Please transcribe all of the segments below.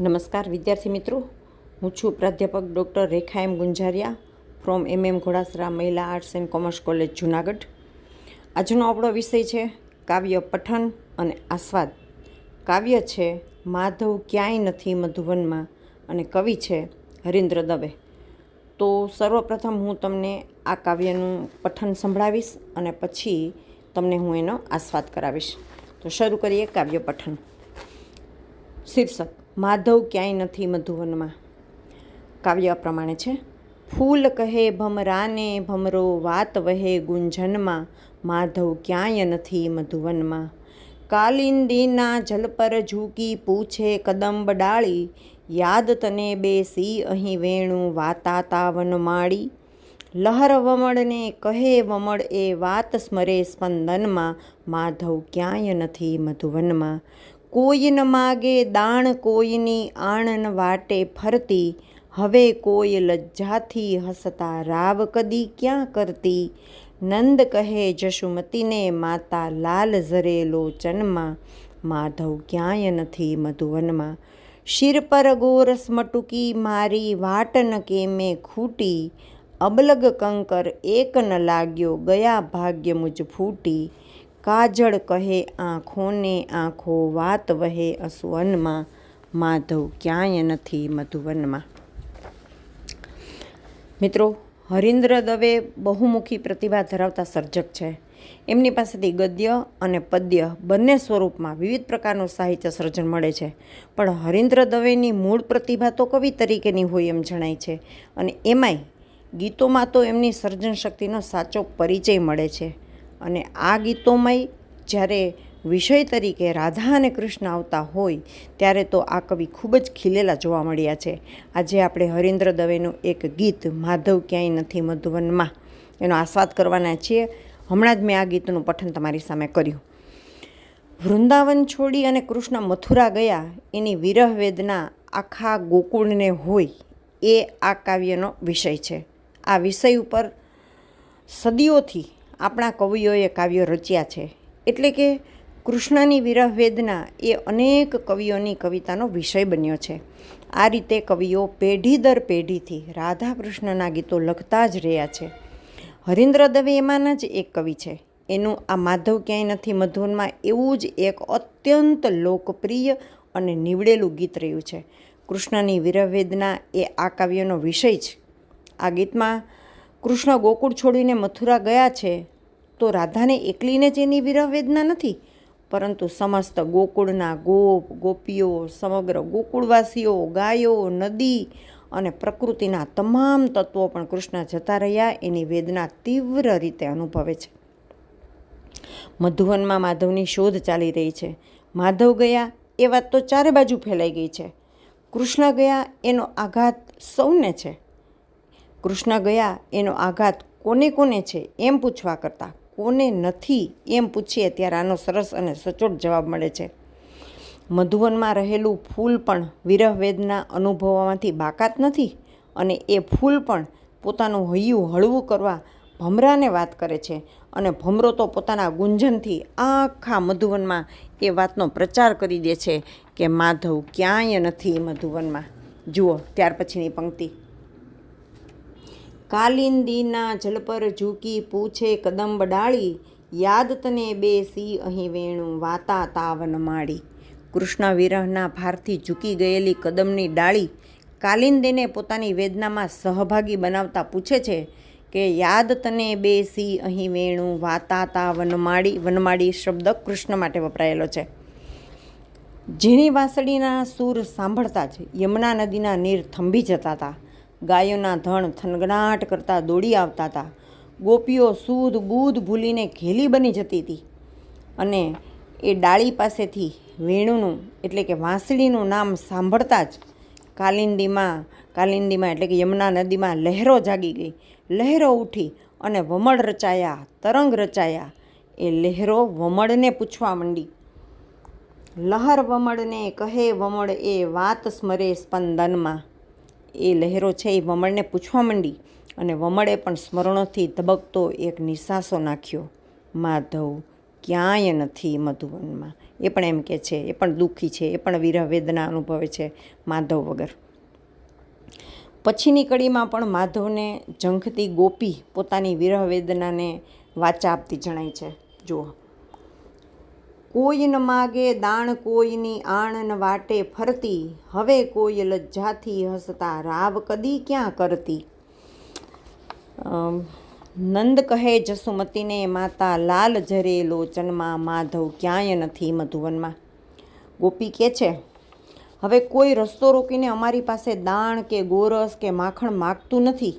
નમસ્કાર, વિદ્યાર્થી મિત્રો. હું છું પ્રાધ્યાપક doctor Rekha M Gunjariya from M M Ghodasara Mahila arts and commerce college Junagadh. આજનો આપણો વિષય છે કાવ્ય પઠન અને આસ્વાદ. કાવ્ય છે માધવ ક્યાંય નથી મધુવનમાં અને કવિ છે હરીન્દ્ર દવે. તો સર્વપ્રથમ હું તમને આ કાવ્યનું પઠન સંભળાવીશ અને પછી તમને હું એનો આસ્વાદ કરાવીશ. તો શરૂ કરીએ કાવ્ય પઠન. શીર્ષક. માધવ ક્યાંય નથી મધુવનમાં. કાવ્ય પ્રમાણે છે. ફૂલ કહે ભમરાને, ભમરો વાત વહે ગુંજનમાં, માધવ ક્યાંય નથી મધુવનમાં. કાલિંદીના જલ પર ઝૂકી પૂછે કદંબ ડાળી, યાદ તને બેસી અહીં વેણું વાતાતા તાવન માળી. લહર વમળને કહે વમળ એ વાત સ્મરે સ્પંદનમાં, માધવ ક્યાંય નથી મધુવનમાં. કોઈ ન માગે દાણ, કોઈની આણન વાટે ફરતી. હવે કોઈ લજ્જાથી હસતા રાવ કદી ક્યાં કરતી? નંદ કહે જશુમતીને, માતા લાલ ઝરે લોચનમાં માધવ ક્યાંય નથી મધુવનમાં. શિર પર ગોરસ મટુકી, મારી વાટન કે મેં ખૂટી. અબલગ કંકર એક ન લાગ્યો, ગયા ભાગ્ય મુજ ફૂટી. કાજળ કહે આંખોને આંખો વાત વહે અસુવનમાં માધવ ક્યાંય નથી મધુવનમાં. મિત્રો, હરીન્દ્ર દવે બહુમુખી પ્રતિભા ધરાવતા સર્જક છે. એમની પાસેથી ગદ્ય અને પદ્ય બંને સ્વરૂપમાં વિવિધ પ્રકારનું સાહિત્ય સર્જન મળે છે. પણ હરીન્દ્ર દવેની મૂળ પ્રતિભા તો કવિ તરીકેની હોય એમ જણાય છે અને એમાંય ગીતોમાં તો એમની સર્જન શક્તિનો સાચો પરિચય મળે છે. અને આ ગીતોમાંય જ્યારે વિષય તરીકે રાધા અને કૃષ્ણ આવતા હોય, ત્યારે તો આ કવિ ખૂબ જ ખીલેલા જોવા મળ્યા છે. આજે આપણે હરીન્દ્ર દવેનું એક ગીત, માધવ ક્યાંય નથી મધુવનમાં એનો આસ્વાદ કરવાના છીએ. હમણાં જ મેં આ ગીતનું પઠન તમારી સામે કર્યું. વૃંદાવન છોડી અને કૃષ્ણ મથુરા ગયા, એની વિરહ વેદના આખા ગોકુળને હોય, એ આ કાવ્યનો વિષય છે. આ વિષય ઉપર સદીઓથી આપણા કવિઓએ કાવ્યો રચ્યા છે. એટલે કે કૃષ્ણની વિરહ વેદના એ અનેક કવિઓની કવિતાનો વિષય બન્યો છે. આ રીતે કવિઓ પેઢી દર પેઢીથી રાધા કૃષ્ણના ગીતો લખતા જ રહ્યા છે. હરિન્દ્ર દવે એમાંના જ એક કવિ છે. એનું આ માધવ ક્યાંય નથી મધુરમાં એવું જ એક અત્યંત લોકપ્રિય અને નીવડેલું ગીત રહ્યું છે. કૃષ્ણની વિરહ વેદના એ આ કાવ્યનો વિષય છે આ ગીતમાં કૃષ્ણ ગોકુળ છોડીને મથુરા ગયા છે, તો રાધાને એકલીને જ એની વિરહ વેદના નથી, પરંતુ સમસ્ત ગોકુળના ગોપ, ગોપીઓ, સમગ્ર ગોકુળવાસીઓ, ગાયો, નદી અને પ્રકૃતિના તમામ તત્વો પણ કૃષ્ણ જતા રહ્યા એની વેદના તીવ્ર રીતે અનુભવે છે. મધુવનમાં માધવની શોધ ચાલી રહી છે. માધવ ગયા એ વાત તો ચારે બાજુ ફેલાઈ ગઈ છે. કૃષ્ણ ગયા એનો આઘાત સૌને છે. કૃષ્ણ ગયા, એનો આઘાત કોને કોને છે એમ પૂછવા કરતાં. કોને નથી એમ પૂછીએ ત્યારે આનો સરસ અને સચોટ જવાબ મળે છે. મધુવનમાં રહેલું ફૂલ પણ વિરહ વેદના બાકાત નથી અને એ ફૂલ પણ પોતાનું હૈયું હળવું કરવા ભમરાને વાત કરે છે અને ભમરો તો પોતાના ગુંજનથી આખા મધુવનમાં એ વાતનો પ્રચાર કરી દે છે કે માધવ ક્યાંય નથી મધુવનમાં. જુઓ ત્યાર પછીની પંક્તિ. કાલિંદીના જલ પર ઝૂકી પૂછે કદંબ ડાળી, યાદ તને બેસી અહીં વેણું, વાતા તાવન માળી. કૃષ્ણ વિરહના ભારથી ઝૂકી ગયેલી કદમની ડાળી કાલિંદીને પોતાની વેદનામાં સહભાગી બનાવતા પૂછે છે કે, યાદ તને બેસી અહીં વેણું, વાતા તા વનમાળી વનમાળી શબ્દ કૃષ્ણ માટે વપરાયેલો છે. ઝીણી વાંસળીના સૂર સાંભળતા જ યમુના નદીના નીર થંભી જતા હતા. ગાયોના ધણ થનગનાટ કરતા દોડી આવતા હતા. ગોપીઓ સૂદ બૂદ ભૂલીને ઘેલી બની જતી હતી અને એ ડાળી પાસેથી વેણુનું, એટલે કે વાંસળીનું નામ સાંભળતા જ કાલિંદીમાં કાલિંદીમાં એટલે કે યમુના નદીમાં લહેરો જાગી ગઈ. લહેરો ઉઠી અને વમળ રચાયા, તરંગ રચાયા. એ લહેરો વમળને પૂછવા માંડી. લહર વમળને કહે વમળ એ વાત સ્મરે સ્પંદનમાં. એ લહેરો છે એ વમળને પૂછવા માંડી અને વમળે પણ સ્મરણોથી ધબકતો એક નિશાસો નાખ્યો, માધવ, ક્યાંય નથી મધુવનમાં. એ પણ એમ કે છે, એ પણ દુઃખી છે, એ પણ વિરહ વેદના અનુભવે છે માધવ વગર. પછીની કડીમાં પણ માધવને ઝંખતી ગોપી પોતાની વિરહ વેદનાને વાચા આપતી જણાય છે. જુઓ. કોઈ માગે, દાણ કોઈની આણન વાટે ફરતી, હવે કોઈ લજ્જાથી હસતા, રાવ કદી ક્યાં કરતી? નંદ કહે જસુમતીને, માતા, લાલ જરે લોચનમાં, માધવ ક્યાંય નથી મધુવનમાં. ગોપી કે છે, હવે કોઈ રસ્તો રોકીને અમારી પાસે દાણ કે ગોરસ કે માખણ માગતું નથી.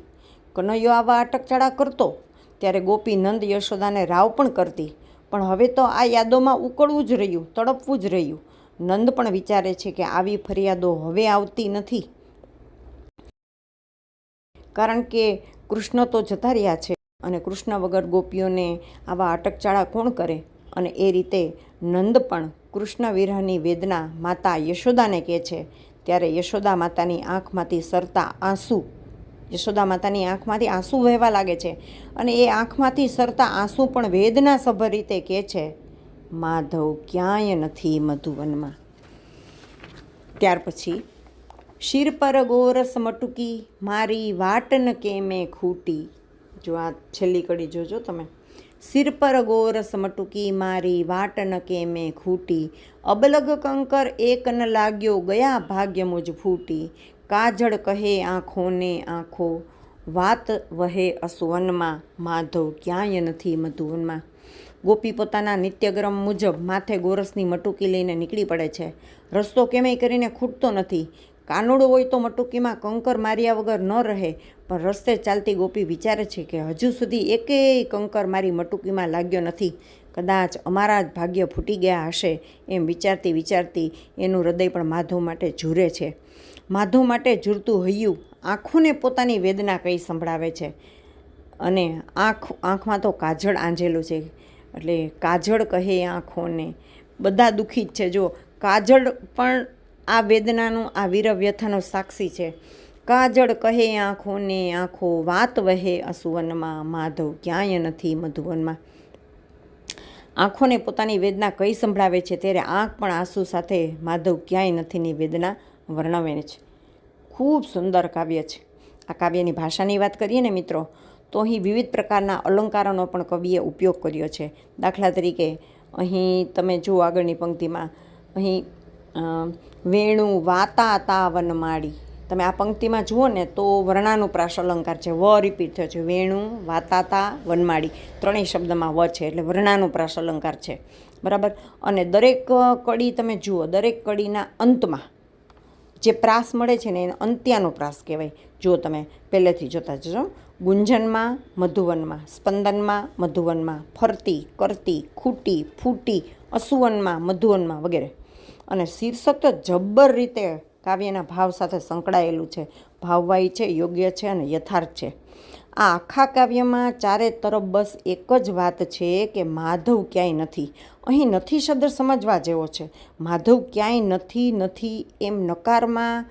કનૈયો આવા અટકચાળા કરતો. ત્યારે ગોપી નંદ યશોદાને રાવ પણ કરતી. પણ હવે તો આ યાદોમાં ઉકળવું જ રહ્યું, તડપવું જ રહ્યું. નંદ પણ વિચારે છે કે આવી ફરિયાદો હવે આવતી નથી. કારણ કે કૃષ્ણ તો જતા રહ્યા છે અને કૃષ્ણ વગર ગોપીઓને આવા અટકચાળા કોણ કરે? અને એ રીતે નંદ પણ કૃષ્ણ વિરહની વેદના માતા યશોદાને કહે છે. ત્યારે યશોદા માતાની આંખમાંથી સરતા આંસુ યશોદા માતાની આંખમાંથી આંસુ વહેવા લાગે છે અને એ આંખમાંથી સરતા આંસુ પણ વેદનાસભર રીતે કહે છે, માધવ, ક્યાંય નથી મધુવનમાં. ત્યાર પછી, શિર પર ગોરસ મટુકી, મારી વાટન કેમે ખૂટી. જો આ છેલ્લી કડી જોજો તમે. સિર પર ગોરસ મટુકી, મારી વાટ કે મેં ખૂટી. અબલગ કંકર એક ન લાગ્યો, ગયા ભાગ્ય મુજ ફૂટી. કાજળ કહે આંખોને આંખો, વાત વહે અસવનમાં માધવ ક્યાંય નથી મધુવનમાં. ગોપી પોતાના નિત્યક્રમ મુજબ માથે ગોરસની મટુકી લઈને નીકળી પડે છે. રસ્તો કેમેય કરીને ખૂટતો નથી. કાનુડો હોય તો મટુકીમાં કંકર માર્યા વગર ન રહે, પણ રસ્તે ચાલતી ગોપી વિચારે છે કે હજુ સુધી એકેય કંકર મારી મટુકીમાં લાગ્યો નથી. કદાચ અમારા જ ભાગ્ય ફૂટી ગયા હશે એમ વિચારતી વિચારતી એનું હૃદય પણ માધવ માટે ઝૂરે છે. માધવ માટે ઝૂરતું હૈયું આંખોને પોતાની વેદના કઈ સંભળાવે છે. અને આંખ, આંખમાં તો કાજળ આંજેલું છે. એટલે કાજળ કહે આંખોને. બધા દુઃખી જ છે. જો કાજળ પણ આ વેદનાનું, આ વીર વ્યથાનો સાક્ષી છે. કાજળ કહે આંખોને, આંખો વાત વહે અસુવનમાં, માધવ ક્યાંય નથી મધુવનમાં. આંખોને પોતાની વેદના કઈ સંભળાવે છે. ત્યારે આંખ પણ આંસુ સાથે માધવ ક્યાંય નથીની વેદના વર્ણવે છે. ખૂબ સુંદર કાવ્ય છે. આ કાવ્યની ભાષાની વાત કરીએ ને મિત્રો, તો અહીં વિવિધ પ્રકારના અલંકારોનો પણ કવિએ ઉપયોગ કર્યો છે. દાખલા તરીકે, અહીં તમે જુઓ આગળની પંક્તિમાં, અહીં વેણુ વાતા તા વનમાળી તમે આ પંક્તિમાં જુઓ ને તો વર્ણાનુપ્રાસ અલંકાર છે. વ રિપીટ થયો છે. વેણુ વાતાતા વનમાળી ત્રણેય શબ્દમાં વ છે એટલે વર્ણાનુપ્રાસ અલંકાર છે. બરાબર? અને દરેક કડી તમે જુઓ, દરેક કડીના અંતમાં જે પ્રાસ મળે છે ને એને અંત્યાનો પ્રાસ કહેવાય. જો તમે, પહેલેથી જોતા જજો ગુંજનમાં, મધુવનમાં, સ્પંદનમાં, મધુવનમાં, ફરતી, કરતી, ખૂટી, ફૂટી, અસુવનમાં, મધુવનમાં વગેરે. અને શીર્ષક તો જબ્બર રીતે કાવ્યના ભાવ સાથે સંકળાયેલું છે. ભાવવાહી છે, યોગ્ય છે અને યથાર્થ છે. આ આખા કાવ્યમાં ચારે તરફ બસ એક જ વાત છે કે માધવ ક્યાંય નથી. અહીં નથી શબ્દ સમજવા જેવો છે. માધવ ક્યાંય નથી નથી એમ નકારમાં,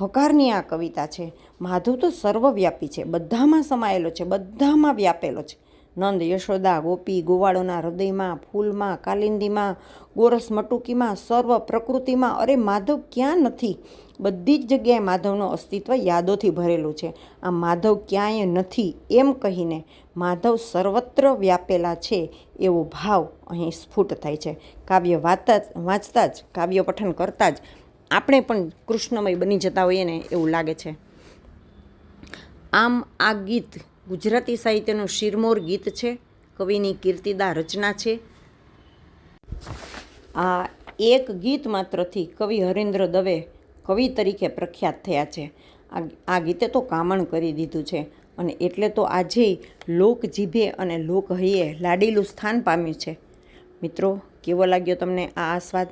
હકારની આ કવિતા છે. માધવ તો સર્વવ્યાપી છે. બધામાં સમાયેલો છે, બધામાં વ્યાપેલો છે. નંદ યશોદા ગોપી ગોવાળોના હૃદયમાં, ફૂલમાં, કાલિંદીમાં, ગોરસ મટુકીમાં, સર્વ પ્રકૃતિમાં. અરે માધવ ક્યાં નથી? બધી જ જગ્યાએ માધવનું અસ્તિત્વ યાદોથી ભરેલું છે. આ માધવ ક્યાંય નથી એમ કહીને માધવ સર્વત્ર વ્યાપેલા છે એવો ભાવ અહીં સ્ફુટ થાય છે. કાવ્ય વાંચતા જ વાંચતા જ, કાવ્ય પઠન કરતાં જ આપણે પણ કૃષ્ણમય બની જતા હોઈએ ને એવું લાગે છે. આમ આ ગીત ગુજરાતી સાહિત્યનું શિરમોર ગીત છે, કવિની કીર્તિદા રચના છે. આ એક ગીત માત્રથી કવિ હરેન્દ્ર દવે કવિ તરીકે પ્રખ્યાત થયા છે. આ આ ગીતે તો કામણ કરી દીધું છે અને એટલે તો આજે લોક જીભે અને લોક હૈયે લાડીલું સ્થાન પામ્યું છે. મિત્રો, કેવો લાગ્યો તમને આ આસ્વાદ?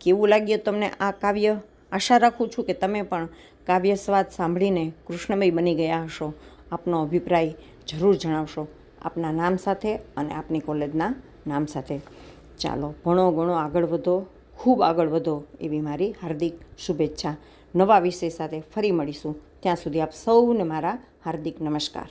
કેવું લાગ્યું તમને આ કાવ્ય? આશા રાખું છું કે તમે પણ કાવ્ય સ્વાદ સાંભળીને કૃષ્ણમય બની ગયા હશો. આપનો અભિપ્રાય જરૂર જણાવશો આપના નામ સાથે અને આપની કોલેજના નામ સાથે. ચાલો, ભણો, ગણો, આગળ વધો, ખૂબ આગળ વધો એવી મારી હાર્દિક શુભેચ્છા. નવા વિષય સાથે ફરી મળીશું. ત્યાં સુધી આપ સૌને મારા હાર્દિક નમસ્કાર.